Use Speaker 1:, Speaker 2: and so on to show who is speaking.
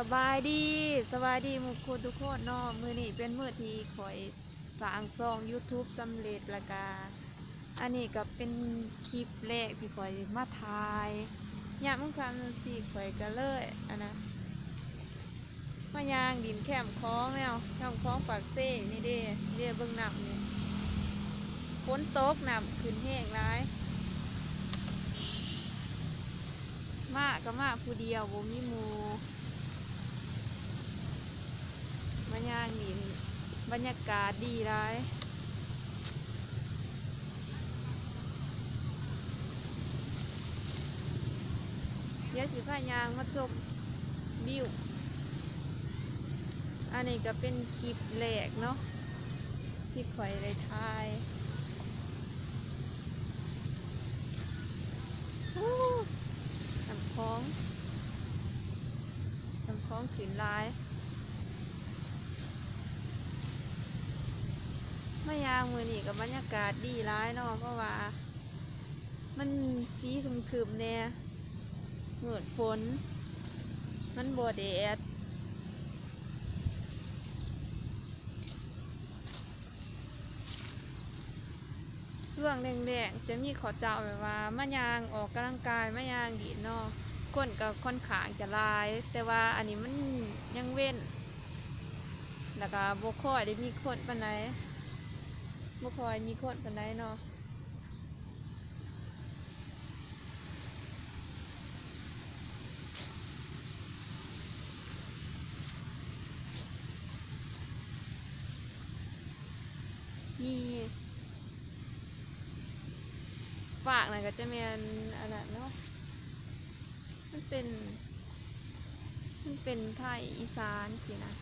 Speaker 1: สบายดีสบายดีมุกคนทุกคนเนาะมือนี้เป็นมือที่ข่อยสร้างซอง YouTube สำเร็จละกาอันนี้ก็เป็นคลิปแรกที่ข่อยมาถ่ายยามมึงคำสิข่อยก็เลยอันนะมายางดินแคมคล้องแล้วแคมคล้องปากเซ่นี่เด้เรียเบิ่งน้ำนี่ฝนตกหน้ำขึ้นแห้งร้ายมาก็มาผู้เดียวบ่มีหมูมาย่างนี่ บรรยากาศดีร้ายเดี๋ยวสิพายางมาจบวิว อันนี้ก็เป็นคลิปแรกเนาะที่ข่อยได้ถ่ายน้ำคล้องน้ำคล้องขืนลายมายางมือนี่กับบรรยากาศดีร้ายเนาะเพราะว่า มันชี้คึมคืมๆแน่เหมือนฝน มันบดแดดช่วงแรงๆจะมีขอเจ้าแบบว่ามายางออกกำลังกายมายางดีเนาะก้นก็ค่อนข้างจะลาย แต่ว่าอันนี้มันยังเว้น แล้วก็บค่อยได้มีคนปานใด บค่อยมีคนปานใดเนาะนี่ฝากน่ะก็จะเป็นอันนั้นเนาะ มันเป็น มันเป็นไทยอีสานสินะ